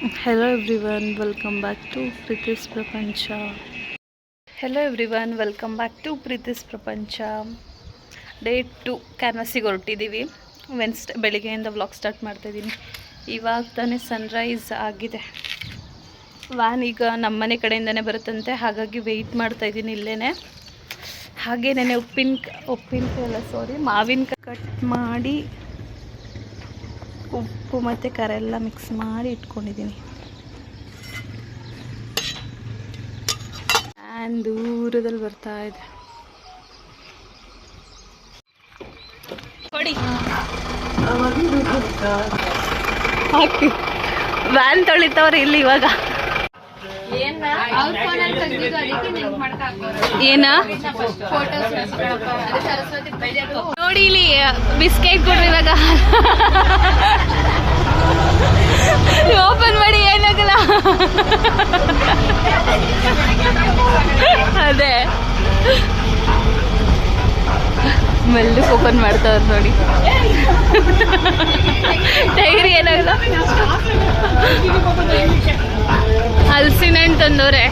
Hello everyone welcome back to Preethi's ಪ್ರಪಂಚ hello everyone welcome back to Preethi's ಪ್ರಪಂಚ day two ಕ್ಯಾನ್ವಸಿಗೆ ಹೊರಟಿದ್ದೀವಿ Wednesday ಬೆಳಿಗ್ಗೆಯಿಂದ ವ್ಲಾಗ್ ಸ್ಟಾರ್ಟ್ ಮಾಡ್ತಾಯಿದ್ದೀನಿ ಇವಾಗ ತಾನೇ ಸನ್ರೈಸ್ ಆಗಿದೆ. ವ್ಯಾನ್ ಈಗ ನಮ್ಮನೆ ಕಡೆಯಿಂದನೇ ಬರುತ್ತಂತೆ, ಹಾಗಾಗಿ ವೆಯ್ಟ್ ಮಾಡ್ತಾಯಿದ್ದೀನಿ ಇಲ್ಲೇ ಹಾಗೆ ನೆನೆ ಉಪ್ಪಿನ, ಉಪ್ಪಿನಕಾಯಿ ಎಲ್ಲ ಸಾರಿ ಮಾವಿನಕಾಯಿ ಕಟ್ ಮಾಡಿ ಉಪ್ಪು ಮತ್ತು ಖಾರ ಎಲ್ಲ ಮಿಕ್ಸ್ ಮಾಡಿ ಇಟ್ಕೊಂಡಿದ್ದೀನಿ. ಆ್ಯಂಡ್ ದೂರದಲ್ಲಿ ಬರ್ತಾ ಇದೆ. ಕೊಡಿ ಹಾಕಿ. ವ್ಯಾನ್ ತೊಳಿತವ್ರೆ ಇಲ್ಲಿ ಇವಾಗ. ಏನ? ನೋಡಿ ಇಲ್ಲಿ, ಬಿಸ್ಕೆಟ್ ಕೊಡ್ರಿ ಇವಾಗ ಓಪನ್ ಮಾಡಿ, ಏನಾಗಲ್ಲ. ಅದೇ. ಮೆಲ್ಲಕ್ ಓಪನ್ ಮಾಡ್ತಾವ್ರು ನೋಡಿ. ಡೈರಿ ಏನಾಗಲ್ಲ. ಹಲಸಿನ ಹಣ್ಣು ತಂದವ್ರೆ.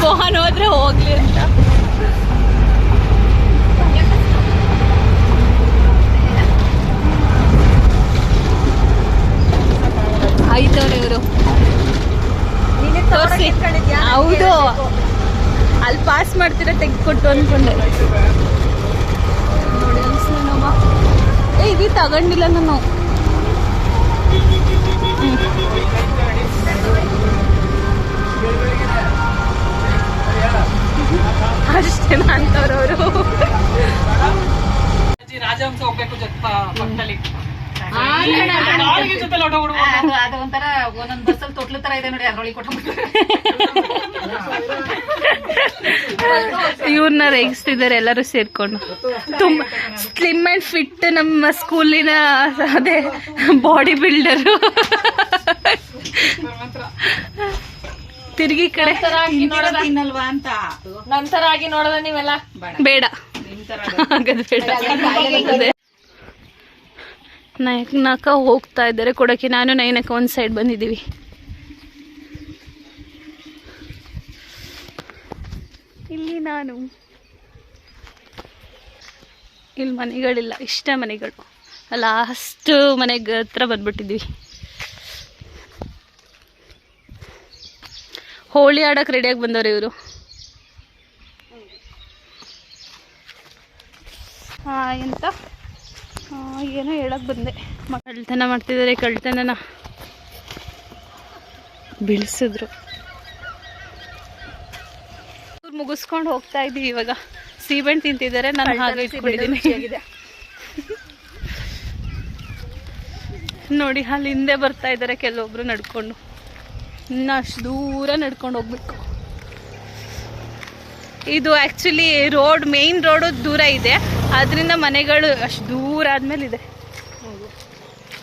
ಫೋನ್ ಹೋದ್ರೆ ಹೋಗ್ಲಿ ಅಂತ. ಆಯ್ತವ್ರೆ ಇವರು. ತೋರಿಸಿ. ಹೌದು. ಅಲ್ಲಿ ಪಾಸ್ ಮಾಡ್ತೀರಾ ತೆಗೆದುಕೊಟ್ಟು ಅನ್ಕೊಂಡೆ. ನೋಡಿ ಅನ್ಸ್ಲೇನಮ್ಮ ಏ ಇದು ತಗೊಂಡಿಲ್ಲ ನಾನು. ಅಷ್ಟೇನ ಅಂತವ್ರವರು ರಾಜಹಂಸ ಹೋಗ್ಬೇಕು ಪಕ್ಕದಲ್ಲಿ. ಅದು ಒಂಥರ ಒಂದೊಂದು ಬಸ್ಸಲ್ಲಿ ತೊಟ್ಲು ತರ ಇದೆ ನೋಡಿ ಅದ್ರೊಳಗೆ ಇವ್ರನ್ನ ರೇಗಿಸ್ತಿದ್ದಾರೆ ಎಲ್ಲರೂ ಸೇರ್ಕೊಂಡು. ತುಂಬ ಸ್ಲಿಮ್ ಅಂಡ್ ಫಿಟ್ ನಮ್ಮ ಸ್ಕೂಲಿನ ಅದೇ ಬಾಡಿ ಬಿಲ್ಡರು ತಿರುಗಿ ಕಡೆ. ತಿನ್ನಲ್ವಾ ಅಂತ. ನಂತರ ಆಗಿ ನೋಡೋದ ನೀವೆಲ್ಲ? ಬೇಡ. ನಯನಕ ಹೋಗ್ತಾ ಇದ್ದಾರೆ ಕೊಡಕ್ಕೆ. ನಾನು ನಯನಕ ಒಂದು ಸೈಡ್ ಬಂದಿದ್ದೀವಿ. ಇಲ್ಲಿ ನಾನು. ಇಲ್ಲಿ ಮನೆಗಳಿಲ್ಲ. ಇಷ್ಟ ಮನೆಗಳು. ಲಾಸ್ಟ್ ಮನೆಗೆ ಹತ್ರ ಬಂದ್ಬಿಟ್ಟಿದ್ವಿ ಹೋಳಿ ಆಡಕ್ಕೆ ರೆಡಿಯಾಗಿ ಬಂದವ್ರಿ ಇವರು. ಹಾಂ ಎಂತ? ಏನೋ ಹೇಳಕ್ ಬಂದೆ. ಕಳ್ತನ ಮಾಡ್ತಿದ್ದಾರೆ ಕಳ್ತನನ. ಬೀಳಿಸಿದ್ರು. ಇವ್ರು ಮುಗಿಸ್ಕೊಂಡು ಹೋಗ್ತಾ ಇದೀವಿ ಇವಾಗ. ಸೀಮೆಂಟ್ ತಿಂತಿದ್ದಾರೆ ನಾನು ಹಾಗೆ ಇಟ್ಕೊಂಡಿದ್ದೀನಿ ನೋಡಿ ಅಲ್ಲಿ ಹಿಂದೆ ಬರ್ತಾ ಇದ್ದಾರೆ ಕೆಲವೊಬ್ರು ನಡ್ಕೊಂಡು. ಇನ್ನು ಅಷ್ಟು ದೂರ ನಡ್ಕೊಂಡು ಹೋಗ್ಬೇಕು. ಇದು ಆ್ಯಕ್ಚುಲಿ ರೋಡ್ ಮೇನ್ ರೋಡು ದೂರ ಇದೆ. ಅದರಿಂದ ಮನೆಗಳು ಅಷ್ಟು ದೂರ ಆದ್ಮೇಲೆ ಇದೆ.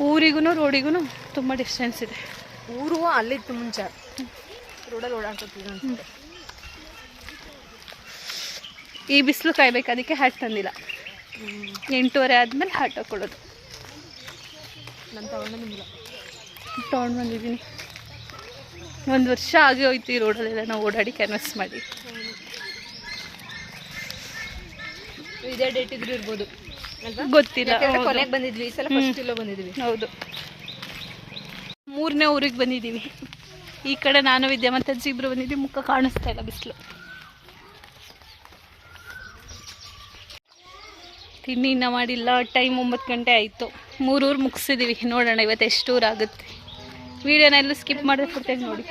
ಊರಿಗೂ ರೋಡಿಗೂ ತುಂಬ ಡಿಸ್ಟೆನ್ಸ್ ಇದೆ. ಊರು ಅಲ್ಲಿತ್ತು ಮುಂಚೆ. ರೋಡಲ್ಲಿ ಓಡಾಡ್ತಿದ್ರು ಈ ಬಿಸಿಲು ಕಾಯ್ಬೇಕು ಅದಕ್ಕೆ ಹ್ಯಾಟ್ ತಂದಿಲ್ಲ. ಎಂಟೂವರೆ ಆದಮೇಲೆ ಹ್ಯಾಟ್ ಹಾಕೊಳ್ಳೋದು. ನಾನು ತೊಗೊಂಡು ಬಂದಿದ್ದೀನಿ. ಒಂದು ವರ್ಷ ಆಗಿ ಹೋಯ್ತು ಈ ರೋಡಲ್ಲೆಲ್ಲ ನಾವು ಓಡಾಡಿ ಕ್ಯಾನ್ವಸ್ ಮಾಡಿ. ಇದೇ ಡೇಟ್ ಇದ್ರು ಇರ್ಬೋದು ಗೊತ್ತಿಲ್ಲ ಕೊನೆಗೆ ಬಂದಿದ್ವಿ ಈ ಸಲ ಫಸ್ಟ್ ಇಲ್ಲೋ ಬಂದಿದ್ವಿ. ಹೌದು. ಮೂರನೇ ಊರಿಗೆ ಬಂದಿದ್ದೀವಿ ಈ ಕಡೆ ನಾನು ವಿದ್ಯೆ ಮತ್ತು ಅಜ್ಜಿ ಇಬ್ರು ಬಂದಿದ್ದೀವಿ ಮುಖ ಕಾಣಿಸ್ತಾ ಇಲ್ಲ ಬಿಸಿಲು. ತಿಂಡಿ ಇನ್ನೂ ಮಾಡಿಲ್ಲ ಟೈಮ್ ಒಂಬತ್ತು ಗಂಟೆ ಆಯಿತು. ಮೂರು ಊರು ಮುಗಿಸಿದ್ದೀವಿ ನೋಡೋಣ ಇವತ್ತು ಎಷ್ಟು ಊರು ಆಗುತ್ತೆ. ವಿಡಿಯೋನ ಎಲ್ಲ ಸ್ಕಿಪ್ ಮಾಡಿದ್ರೆ ಕೊಡ್ತೇನೆ ನೋಡಿ.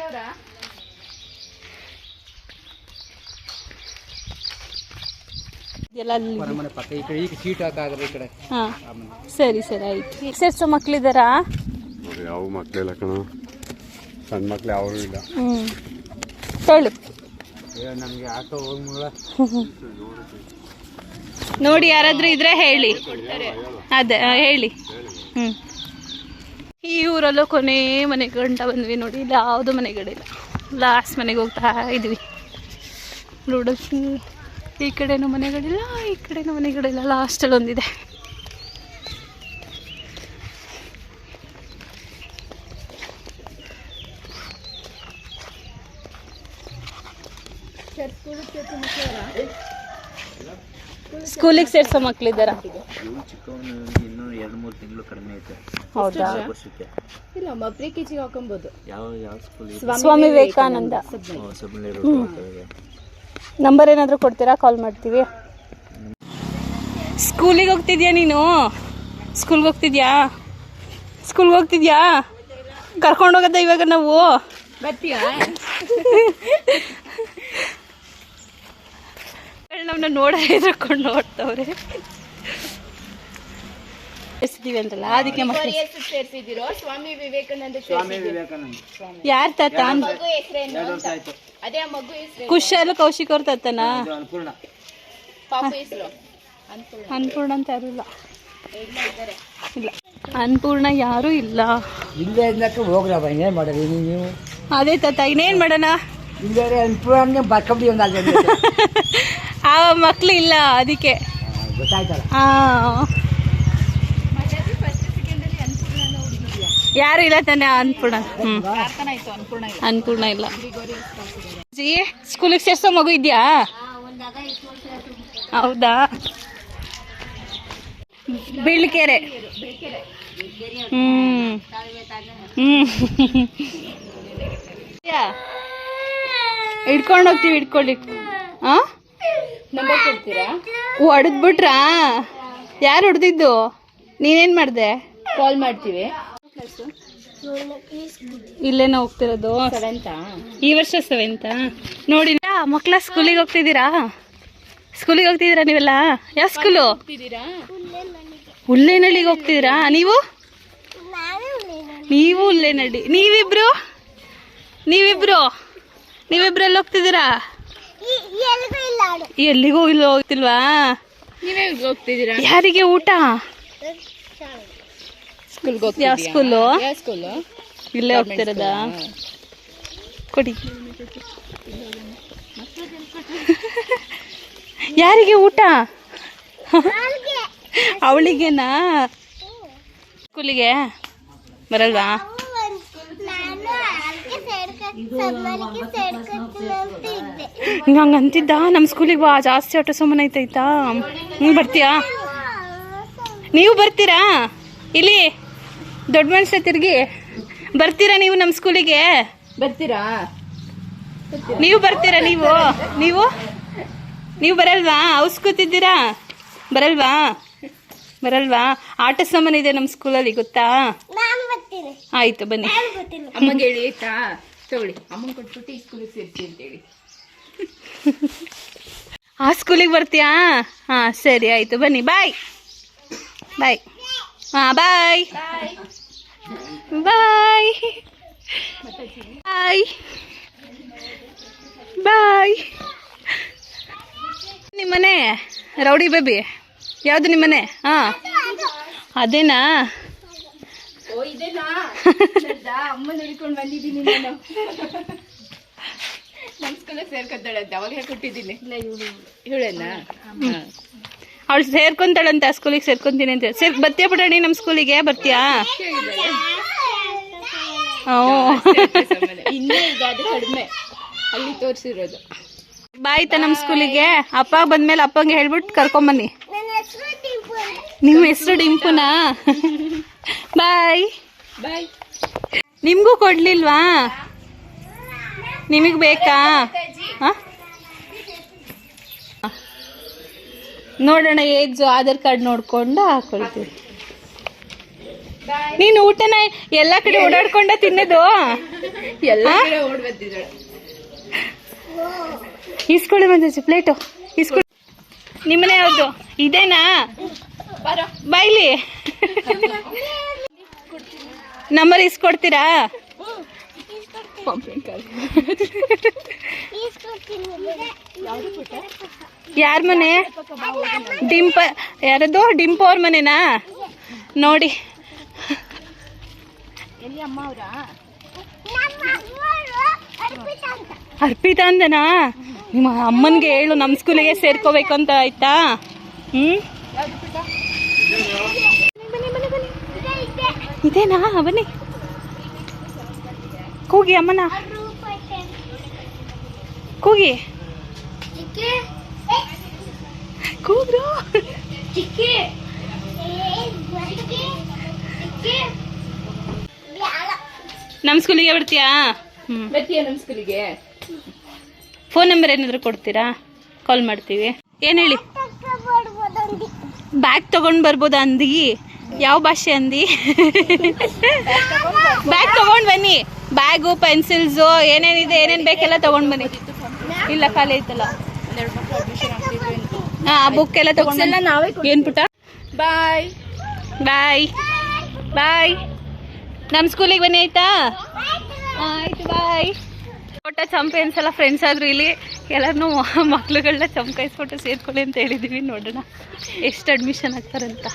ಸರಿ ಸರಿ ಆಯ್ತು. ಎಕ್ಸರ್ಸ್ ಮಕ್ಳಿದಾರಾ? ನೋಡಿ ಯಾವ ಮಕ್ಕಳಿಲ್ಲ ಕಣ. ಸಣ್ಣ ಮಕ್ಳು ಯಾರು ಇಲ್ಲ. ಹೇಳು. ನಮ್ಗೆ ನಮಗೆ ಆಟೋ ಹೋಗಿ ನೋಡಿ ಯಾರಾದ್ರೂ ಇದ್ರೆ ಹೇಳಿ. ಅದೇ ಹೇಳಿ. ಹ್ಞೂ ಈ ಊರಲ್ಲೂ ಕೊನೆ ಮನೆ ಗಂಟ ಬಂದ್ವಿ ನೋಡಿ, ಇಲ್ಲ ಯಾವುದೂ ಮನೆಗಳಿಲ್ಲ. ಲಾಸ್ಟ್ ಮನೆಗೆ ಹೋಗ್ತಾ ಇದ್ವಿ. ರೋಡಲ್ಲಿ ಈ ಕಡೆನೂ ಮನೆಗಳಿಲ್ಲ, ಈ ಕಡೆನೂ ಮನೆಗಳಿಲ್ಲ. ಲಾಸ್ಟಲ್ಲಿ ಒಂದಿದೆ. ಸ್ಕೂಲಿಗೆ ಸೇರ್ಸೋ ಮಕ್ಳಿದ್ದಾರ? ಎರಡು ಮೂರು ತಿಂಗಳು ಕಡಿಮೆ ಐತೆ. ಹೌದಾ? ವರ್ಷಕ್ಕೆ. ಇಲ್ಲ ಪ್ರಿ ಕೆ ಜಿಗೆ ಹಾಕೊಬೋದು. ಯಾವ ಯಾವ ಸ್ಕೂಲ್ ಸ್ವಾಮಿ ವಿವೇಕಾನಂದ ನಂಬರ್ ಏನಾದರೂ ಕೊಡ್ತೀರಾ? ಕಾಲ್ ಮಾಡ್ತೀವಿ. ಸ್ಕೂಲಿಗೆ ಹೋಗ್ತಿದ್ಯಾ ನೀನು? ಸ್ಕೂಲ್ಗೆ ಹೋಗ್ತಿದ್ಯಾ? ಸ್ಕೂಲ್ಗೆ ಹೋಗ್ತಿದ್ಯಾ? ಕರ್ಕೊಂಡು ಹೋಗೋದ ಇವಾಗ ನಾವು? ಬರ್ತೀಯಾ? ನಮ್ಮನ್ನ ನೋಡ ಹೆದರ್ಕೊಂಡು ನೋಡ್ತವ್ರೆ. ಎಸ್ತೀವಿ ಅಂತಲ್ಲ ಅದಕ್ಕೆ ಮಕ್ಕಳು ಸೇರಿಸಿದಿರೋ ಸ್ವಾಮಿ ವಿವೇಕಾನಂದ ಸ್ವಾಮಿ ವಿವೇಕಾನಂದ. ಯಾರ್ ತಾತ ಮಗು ಹೆಸರೇನು ಅದೇ ಆ ಮಗು ಹೆಸರು ಕುಶಾಲ ಕೌಶಿಕ್ ಅವ್ರ ತಾತನ? ಅನ್ಪೂರ್ಣ ಪಾಪು ಹೆಸರು? ಅನ್ಪೂರ್ಣ ಅಂತ ಯಾರು ಇಲ್ಲ. ಇಲ್ಲ. ಅನ್ಪೂರ್ಣ ಯಾರು ಇಲ್ಲ. ಇಲ್ಲೇ ಇದ್ದಕ್ಕೆ ಹೋಗ್ರವ ಇನ್ನೇನು ಮಾಡೋದು? ನೀವು? ಅದೇ ತಾತ ಇನ್ನೇನ್ ಮಾಡೋಣ? ಇಲ್ಲೇ ಅನ್ಪೂರ್ಣ ಬರ್ಕೊಬಿಡಿ ಒಂದು ಅಲ್ಲಿ ಆ ಮಕ್ಳು ಇಲ್ಲ ಅದಕ್ಕೆ. ಗೊತ್ತಾಯ್ತಲ್ಲ? ಆ ಯಾರು ಇಲ್ಲ ತಾನೆ ಅನ್ಪೂರ್ಣ ಅನ್ಪೂರ್ಣ ಇಲ್ಲ. ಜಿ ಸ್ಕೂಲಿಗೆ ಸೇರ್ಸೋ ಮಗು ಇದೆಯಾ? ಹೌದಾ? ಬೀಳ್ಕೆರೆ. ಹ್ಮ್. ಹ್ಮ್. ಇಡ್ಕೊಂಡು ಹೋಗ್ತೀವಿ, ಹಿಡ್ಕೊಳ್ಳಿ. ಹಾ ನಂಬರ್ ಯಾರು ಹೊಡೆದಿದ್ದು? ನೀನೇನ್ ಮಾಡ್ದೆ? ಕಾಲ್ ಮಾಡ್ತೀವಿ. ಇಲ್ಲೇನೋ ಹೋಗ್ತಿರೋದು. ಈ ವರ್ಷ ಸೆವೆಂತಾ ನೋಡಿ ಮಕ್ಕಳ ಸ್ಕೂಲಿಗೆ ಹೋಗ್ತಿದ್ದೀರಾ? ಸ್ಕೂಲಿಗೆ ಹೋಗ್ತಿದ್ದೀರಾ ನೀವೆಲ್ಲ? ಯಾವ ಸ್ಕೂಲು? ಹುಲ್ಲೇನಳ್ಳಿಗೆ ಹೋಗ್ತಿದ್ದೀರಾ? ನೀವು? ನೀವು ಹುಲ್ಲೇನಳ್ಳಿ ನೀವಿಬ್ರು? ನೀವಿಬ್ರು? ನೀವಿಬ್ರಲ್ಲಿ ಹೋಗ್ತಿದ್ದೀರಾ? ಎಲ್ಲಿಗೂ ಇಲ್ಲ ಹೋಗ್ತಿಲ್ವಾ? ನೀವೇ ಹೋಗ್ತಿದ್ದೀರಾ? ಯಾರಿಗೆ ಊಟ? ಸ್ಕೂಲ್ಗೆ ಯಾವ ಹೋಗ್ತಿದ್ಯಾ? ಸ್ಕೂಲು ಯಾವ ಸ್ಕೂಲು ಇಲ್ಲೇ ಹೋಗ್ತಿರೋದಾ? ಕೊಡಿ. ಯಾರಿಗೆ ಊಟ? ಅವಳಿಗೆನಾ? ಸ್ಕೂಲಿಗೆ? ಬರಲ್ವಾ? ಹಂಗಂತಿದ್ದ ನಮ್ಮ ಸ್ಕೂಲಿಗೆ ಬಾ ಜಾಸ್ತಿ ಆಟೋ ಸುಮ್ಮನೆ ಐತೈತಾ? ಹ್ಞೂ ಬರ್ತೀಯಾ? ನೀವು ಬರ್ತೀರಾ? ಇಲ್ಲಿ. ದೊಡ್ಡ ಮನುಷ್ಯ ತಿರ್ಗಿ ಬರ್ತೀರಾ ನೀವು ನಮ್ಮ ಸ್ಕೂಲಿಗೆ? ಬರ್ತೀರಾ? ನೀವು ಬರ್ತೀರಾ ನೀವು? ನೀವು? ನೀವು ಬರಲ್ವಾ? ಕೂತಿದ್ದೀರಾ? ಬರಲ್ವಾ? ಬರಲ್ವಾ? ಆಟ ಸಾಮಾನು ಇದೆ ನಮ್ಮ ಸ್ಕೂಲಲ್ಲಿ ಗೊತ್ತಾ? ಆಯ್ತು ಬನ್ನಿ. ಅಮ್ಮಗೆ ಹೇಳಿ ಆಯ್ತಾ? ತಗೊಳ್ಳಿ. ಅಮ್ಮಂಗೆ ಕೊಟ್ಬಿಟ್ಟು ಈ ಸ್ಕೂಲಿಗೆ ಸೇರಿಸಿ ಅಂತೇಳಿ. ಆ ಸ್ಕೂಲಿಗೆ ಬರ್ತೀಯಾ? ಹಾಂ ಸರಿ ಆಯಿತು. ಬನ್ನಿ ಬಾಯ್. ಬಾಯ್. ಹಾಂ ಬಾಯ್ ಬಾಯ್ ಬಾಯ್ ಬಾಯ್ ನಿಮ್ಮನೆ? ರೌಡಿ ಬೇಬಿ ಯಾವುದು ನಿಮ್ಮನೆ? ಹಾಂ. ಅದೇನಾ? ಓ ಇದೇನಾ ಅಮ್ಮ ನೋಡಿಕೊಂಡು ಬಂದಿದ್ದೀನಿ ನಾನು ನಮ್ಮ ಸ್ಕೂಲಿಗೆ ಸೇರ್ಕೊತಾಳೆ ಅವಾಗ ಕೊಟ್ಟಿದ್ದೀನಿ ಇವಳೇನ ಅವಳು ಸೇರ್ಕೊಂತಾಳಂತ ಸ್ಕೂಲಿಗೆ ಸೇರ್ಕೊಂತೀನಿ ಅಂತ ಸೇರ್ ಬರ್ತೀಯಾ ಪುಟಾಣಿ ನಮ್ಮ ಸ್ಕೂಲಿಗೆ ಬರ್ತೀಯಾ ಅಲ್ಲಿ ತೋರಿಸಿರೋದು ಬಾಯ್ತಾ ನಮ್ಮ ಸ್ಕೂಲಿಗೆ ಅಪ್ಪ ಬಂದ್ಮೇಲೆ ಅಪ್ಪಂಗೆ ಹೇಳ್ಬಿಟ್ಟು ಕರ್ಕೊಂಬನ್ನಿ ನಿಮ್ಮ ಹೆಸರು ಡಿಂಪುನಾ ಬಾಯ್ ಬಾಯ್ ನಿಮಗೂ ಕೊಡ್ಲಿಲ್ವಾ ನಿಮಗೆ ಬೇಕಾ ಹಾ? ನೋಡೋಣ ಏಜ್ ಆಧಾರ್ ಕಾರ್ಡ್ ನೋಡ್ಕೊಂಡು ಹಾಕೊಳ್ತೀವಿ. ನೀನು ಊಟನ ಎಲ್ಲ ಕಡೆ ಓಡಾಡ್ಕೊಂಡ ತಿನ್ನೋದು? ಎಲ್ಲ ಇಸ್ಕೊಳ್ಳಿ ಬಂದ ಪ್ಲೇಟು. ಇಸ್ಕೊಳ್ಳಿ ನಿಮ್ಮನೆ ಯಾವುದು? ಇದೇನಾ? ಬೈಲಿ. ನಂಬರ್ ಇಸ್ಕೊಡ್ತೀರಾ ಯಾರ ಮನೆ? ಡಿಂಪ ಯಾರದು? ಡಿಂಪ ಅವ್ರ ಮನೆನಾ? ನೋಡಿ. ಅರ್ಪಿತಾ ಅಂದನಾ? ನಿಮ್ಮ ಅಮ್ಮನಿಗೆ ಹೇಳು ನಮ್ಮ ಸ್ಕೂಲಿಗೆ ಸೇರ್ಕೋಬೇಕು ಅಂತ ಆಯ್ತಾ? ಹ್ಞೂ ಇದೇನಾ? ಬನ್ನಿ. ಕೂಗಿ ಅಮ್ಮನ. ಕೂಗಿ. ಕೂಗ್ರು ನಮ್ಮ ಸ್ಕೂಲಿಗೆ ಬಿಡ್ತೀಯಾ? ಹ್ಞೂ ಬರ್ತೀಯ ನಮ್ಮ ಸ್ಕೂಲಿಗೆ? ಫೋನ್ ನಂಬರ್ ಏನಾದರೂ ಕೊಡ್ತೀರಾ? ಕಾಲ್ ಮಾಡ್ತೀವಿ. ಏನು ಹೇಳಿ? ಬ್ಯಾಗ್ ತಗೊಂಡು ಬರ್ಬೋದಾ ಅಂದಿ? ಯಾವ ಭಾಷೆ ಅಂದಿ? ಬ್ಯಾಗ್ ತಗೊಂಡು ಬನ್ನಿ. ಬ್ಯಾಗು ಪೆನ್ಸಿಲ್ಸು ಏನೇನಿದೆ ಏನೇನು ಬೇಕೆಲ್ಲ ತಗೊಂಡು ಬನ್ನಿ. ಇಲ್ಲ ಖಾಲಿ ಐತಲ್ಲ ಹಾಂ ಆ ಬುಕ್ ಎಲ್ಲ ತಗೊಂಡೆಲ್ಲ ನಾವೇ ಏನು ಪುಟ ಬಾಯ್ ಬಾಯ್ ಬಾಯ್ ನಮ್ಮ ಸ್ಕೂಲಿಗೆ ಬನ್ನಿ ಆಯ್ತಾ? ಆಯ್ತು ಬಾಯ್ ಒಟ್ಟ ಚಂಪೆ ಅನ್ಸಲ್ಲ ಫ್ರೆಂಡ್ಸ್ ಆದ್ರು ಇಲ್ಲಿ. ಎಲ್ಲರನ್ನೂ ಮಕ್ಳುಗಳನ್ನ ಚಮಕಾಯಿಸ್ಬಿಟ್ಟು ಸೇರ್ಕೊಳ್ಳಿ ಅಂತ ಹೇಳಿದೀವಿ ನೋಡೋಣ. ಎಷ್ಟು ಅಡ್ಮಿಷನ್ ಆಗ್ತಾರಂತ.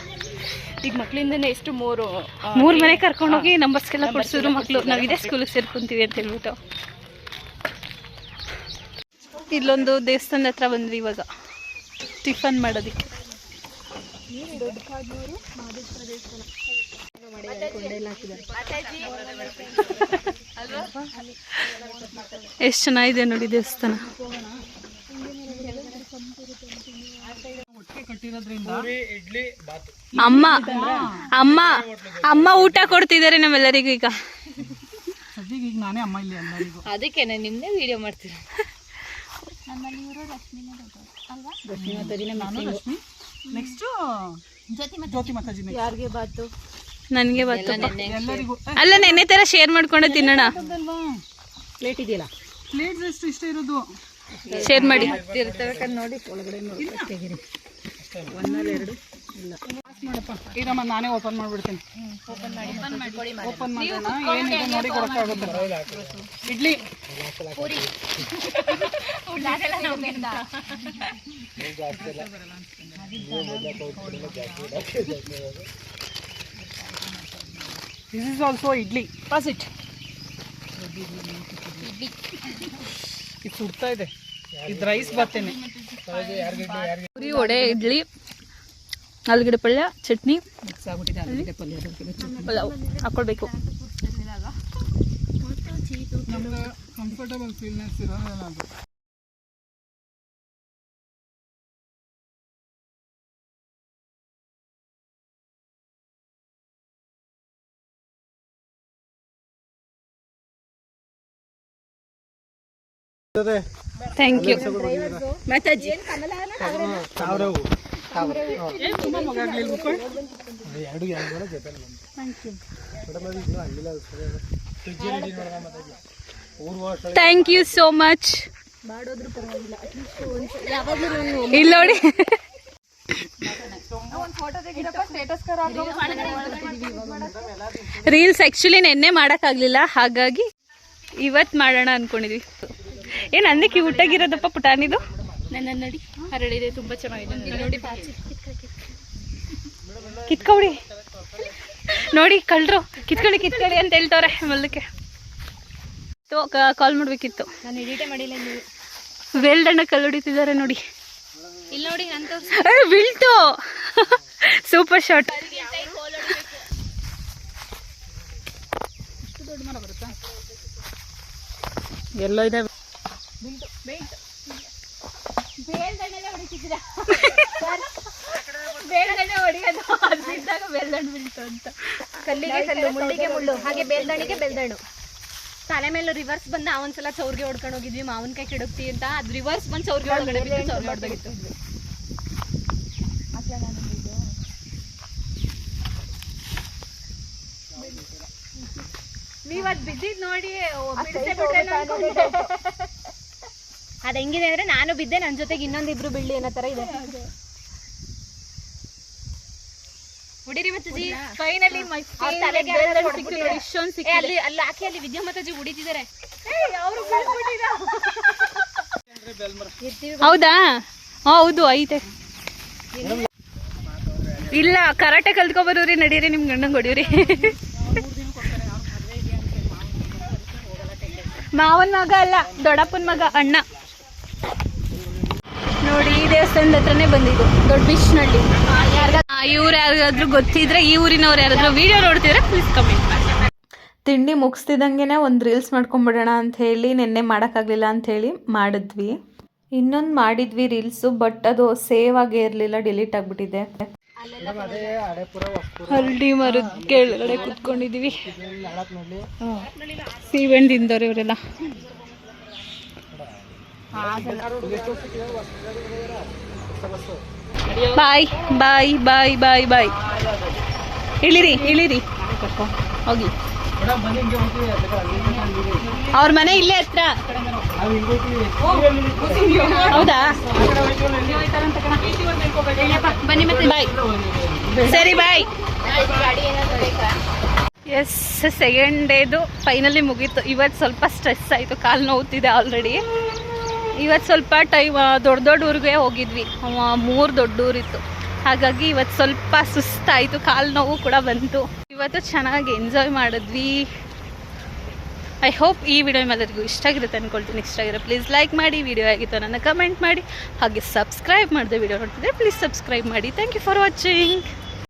ಈಗ ಮಕ್ಕಳಿಂದನೇ ಎಷ್ಟು ಮೂರು ಮೂರು ಮೂರ್ ಮನೆ ಕರ್ಕೊಂಡೋಗಿ ನಂಬರ್ಸ್ಗೆಲ್ಲ ಕೊಡ್ಸಿದ್ರು ಮಕ್ಕಳು ನಾವು ಇದೇ ಸ್ಕೂಲಿಗೆ ಸೇರ್ಕೊಂತೀವಿ ಅಂತ ಹೇಳ್ಬಿಟ್ಟು. ಇಲ್ಲೊಂದು ದೇವಸ್ಥಾನದ ಹತ್ರ ಬಂದ್ವಿ ಇವಾಗ. ಟಿಫನ್ ಮಾಡೋದಕ್ಕೆ. ಎಷ್ಟು ಚೆನ್ನಾಗಿದೆ ನೋಡಿ ದೇವಸ್ಥಾನ. ಅಮ್ಮ ಅಮ್ಮ ಅಮ್ಮ ಊಟ ಕೊಡ್ತಿದ್ದಾರೆ ನಮ್ಮೆಲ್ಲರಿಗೂ ಈಗ. ಅದಕ್ಕೆ ನಿಮ್ದೇ ವಿಡಿಯೋ ಈಗ ಇಲ್ಲಿ ವಿಡಿಯೋ ಮಾಡ್ತೀನಿ ನೆಕ್ಸ್ಟ್ ಜ್ಯೋತಿ ಮಾತಾಜಿ. next. ಯಾರಿಗೆ ಬಾತು? ನನಗೆ ಎಲ್ಲರಿಗೂ. ಅಲ್ಲ ನೆನ್ನೆ ತರ ಶೇರ್ ಮಾಡ್ಕೊಂಡು ತಿನ್ನೋಣ. ಪ್ಲೇಟ್ ಇದೆಯಲ್ಲ? ಪ್ಲೇಟ್ ಎಷ್ಟು ಇಷ್ಟ ಇರೋದು. ಶೇರ್ ಮಾಡಿ. ಇದಮ್ಮ ನಾನೇ ಓಪನ್ ಮಾಡ್ಬಿಡ್ತೀನಿ. ಓಪನ್ ಮಾಡೋಣ ಏನಿದೆ ನೋಡಿ ಕೊಡೋಕ್ಕಾಗುತ್ತೆ idli. This is also idli. Pass it ಇದು ಸುಡ್ತಾ ಇದೆ. ಇದು ರೈಸ್ ಬರ್ತೇನೆ. ಪುರಿ ವಡೆ ಇಡ್ಲಿ. ಆಲೂಗಡ್ಡೆ ಪಲ್ಯ ಚಟ್ನಿ. ಪಲಾವ್ ಹಾಕೊಳ್ಬೇಕು. ಥ್ಯಾಂಕ್ ಕಂಫರ್ಟಬಲ್ ಮತ್ತೆ ಇರೋಲ್ಲ ಅದು. ಥ್ಯಾಂಕ್ ಯು ಮಾತಾಜಿ ಮಗ ಆಗ್ಲಿಲ್ಲ ಥ್ಯಾಂಕ್ ಯು ಸೋ ಮಚ್ ಇಲ್ಲಿ ನೋಡಿ. ರೀಲ್ಸ್ ಆ್ಯಕ್ಚುಲಿ ನೆನ್ನೆ ಮಾಡೋಕ್ಕಾಗಲಿಲ್ಲ, ಹಾಗಾಗಿ ಇವತ್ತು ಮಾಡೋಣ ಅಂದ್ಕೊಂಡಿದ್ವಿ ಏನು ಅಂದಕ್ಕೆ ಕ್ಯೂಟಾಗಿರೋದಪ್ಪ ಪುಟಾಣಿದು? ನನ್ನ ನೋಡಿ. ಹರಳಿದೆ ತುಂಬಾ ಚೆನ್ನಾಗಿದೆ. ನೋಡಿ. ಕಿತ್ಕೊಬಿಡಿ ನೋಡಿ ಕಳ್ರು. ಕಿತ್ಕೊಳ್ಳಿ ಕಿತ್ಕೊಳ್ಳಿ ಅಂತ ಹೇಳ್ತವ್ರೆ ಮಲ್ಲಕ್ಕೆ. ಕಾಲ್ ಮಾಡ್ಬೇಕಿತ್ತು. ನಾನು ಎಡಿಟೇ ಮಾಡಿಲ್ಲ ನೀವು. ವೇಲ್ಡಣ್ಣ ಕಲ್ಲು ಹೊಡಿತಿದ್ದಾರೆ ನೋಡಿ. ಇಲ್ಲಿ ನೋಡಿ ಅಂತ ಬಿಲ್ತು ಸೂಪರ್ ಶಾರ್ಟ್ ಎಲ್ಲ ಇದೆ. ಬೇಲ್ದಣ್ಣೆ ಹೊಡಿಯೋದು. ಅದು ಬಿದ್ದಾಗ ಬೇಲ್ದಣ್ಣು ಬೀಳ್ತು ಅಂತ. ಕಲ್ಲಿಗೆ ಕಲ್ಲು ಮುಳ್ಳಿಗೆ ಮುಳ್ಳು. ಹಾಗೆ ಬೇಲ್ದಣಿಗೆ ಬೇಲ್ದಣ್ಣು. ತಲೆ ಮೇಲೆ ರಿವರ್ಸ್ ಬಂದ ಅವನ್ಸಲ ಚೌರ್ಗೆ ಹೊಡ್ಕೊಂಡು ಹೋಗಿದ್ವಿ. ಮಾವಿನಕಾಯಿ ಕೆಡಕ್ತಿ ಅಂತ. ಅದ್ ರಿವರ್ಸ್ ಬಂದ್ ಚೌರ್ಗೆ ಒಳಗಡೆ ಬಿದ್ದು ಚೌರ್ಗೆ ಹೊಡ್ದಾಗಿತ್ತು. ನೀವ್ ಅದ್ ಬಿದ್ದಿದ್ ನೋಡಿ ಅದ್ ಹೆಂಗಿದೆ ಅಂದ್ರೆ ನಾನು ಬಿದ್ದೆ ನನ್ ಜೊತೆಗೆ ಇನ್ನೊಂದಿಬ್ರು ಬಿಳ್ಳಿ ಅನ್ನೋ ತರ ಇದೆ. ಹೊಡಿರಿ ಮತ್ತಾಜಿ ಫೈನಲಿ ಅಲ್ಲಿ ಅಲ್ಲಿ ಅಲ್ಲಿ ವಿದ್ಯಾ ಹೊಡಿತಿದ್ದಾರೆ ಹೌದಾ? ಹೌದು ಐತೆ. ಇಲ್ಲ ಕರಾಟೆ ಕಲ್ತ್ಕೊಬರೋರಿ ನಡೀರಿ ನಿಮ್ ಗಂಡಂಗ್ ಹೊಡಿವ್ರಿ ಮಾವನ್ ಮಗ ಅಲ್ಲ ದೊಡ್ಡಪ್ಪನ ಮಗ ಅಣ್ಣ. ದೇವಸ್ಥಾನದ ಹತ್ರನೇ ಬಂದಿದ್ದು ದೊಡ್ಡ ಬಿಚ್ನಳ್ಳಿ ಇವ್ರು ಯಾರಿಗಾದ್ರೂ ಗೊತ್ತಿದ್ರೆ ಈ ಊರಿನವ್ರು ಯಾರಾದ್ರೂ ವಿಡಿಯೋ ನೋಡ್ತಿದ್ರೆ ಪ್ಲೀಸ್ ಕಮೆಂಟ್ ತಿಂಡಿ ಮುಗಿಸ್ತಿದ್ದಂಗೆ ಒಂದು ರೀಲ್ಸ್ ಮಾಡ್ಕೊಂಬಿಡೋಣ ಅಂತ ಹೇಳಿ ನಿನ್ನೆ ಮಾಡೋಕ್ಕಾಗಲಿಲ್ಲ ಅಂತ ಹೇಳಿ ಮಾಡಿದ್ವಿ. ಇನ್ನೊಂದು ಮಾಡಿದ್ವಿ ರೀಲ್ಸು ಬಟ್ ಅದು ಸೇವ್ ಆಗೇ ಇರಲಿಲ್ಲ ಡಿಲೀಟ್ ಆಗಿಬಿಟ್ಟಿದೆ. ಹರಡಿ ಮರದ ಕೆಳಗಡೆ ಕುತ್ಕೊಂಡಿದ್ವಿ. ಸೀವೆಂಡ್ ತಿಂದವ್ರು ಇವರೆಲ್ಲ. ಬಾಯ್ ಬಾಯ್ ಬಾಯ್ ಬಾಯ್ ಬಾಯ್. ಇಳಿರಿ ಇಳಿರಿ. ಹೋಗಿ. ಅವ್ರ ಮನೆ ಇಲ್ಲೇ ಹತ್ರ. ಹೌದಾ? ಬನ್ನಿ ಮತ್ತೆ. ಬಾಯ್. ಸರಿ, ಬಾಯ್. ಎಸ್, ಸೆಕೆಂಡ್ ಡೇದು ಫೈನಲಿ ಮುಗೀತು. ಇವತ್ತು ಸ್ವಲ್ಪ ಸ್ಟ್ರೆಸ್ ಆಯಿತು. ಕಾಲು ನೋವುತ್ತಿದೆ ಆಲ್ರೆಡಿ ಇವತ್ತು ಸ್ವಲ್ಪ ಟೈಮ್ ದೊಡ್ಡ ದೊಡ್ಡ ಊರಿಗೆ ಹೋಗಿದ್ವಿ. ಮೂರು ದೊಡ್ಡ ಊರಿತ್ತು ಹಾಗಾಗಿ ಇವತ್ತು ಸ್ವಲ್ಪ ಸುಸ್ತಾಯಿತು, ಕಾಲು ನೋವು ಕೂಡ ಬಂತು. ಇವತ್ತು ಚೆನ್ನಾಗಿ ಎಂಜಾಯ್ ಮಾಡಿದ್ವಿ. ಐ ಹೋಪ್ ಈ ವಿಡಿಯೋ ಎಲ್ಲರಿಗೂ ಇಷ್ಟ ಆಗಿರುತ್ತೆ ಅಂದ್ಕೊಳ್ತೀನಿ ಇಷ್ಟ ಆಗಿರೋ ಪ್ಲೀಸ್ ಲೈಕ್ ಮಾಡಿ ವಿಡಿಯೋ ಆಗಿತ್ತು ನನ್ನ ಕಮೆಂಟ್ ಮಾಡಿ, ಹಾಗೆ ಸಬ್ಸ್ಕ್ರೈಬ್ ಮಾಡಿದೆ ವಿಡಿಯೋ ನೋಡ್ತಿದ್ರೆ ಪ್ಲೀಸ್ ಸಬ್ಸ್ಕ್ರೈಬ್ ಮಾಡಿ. Thank you for watching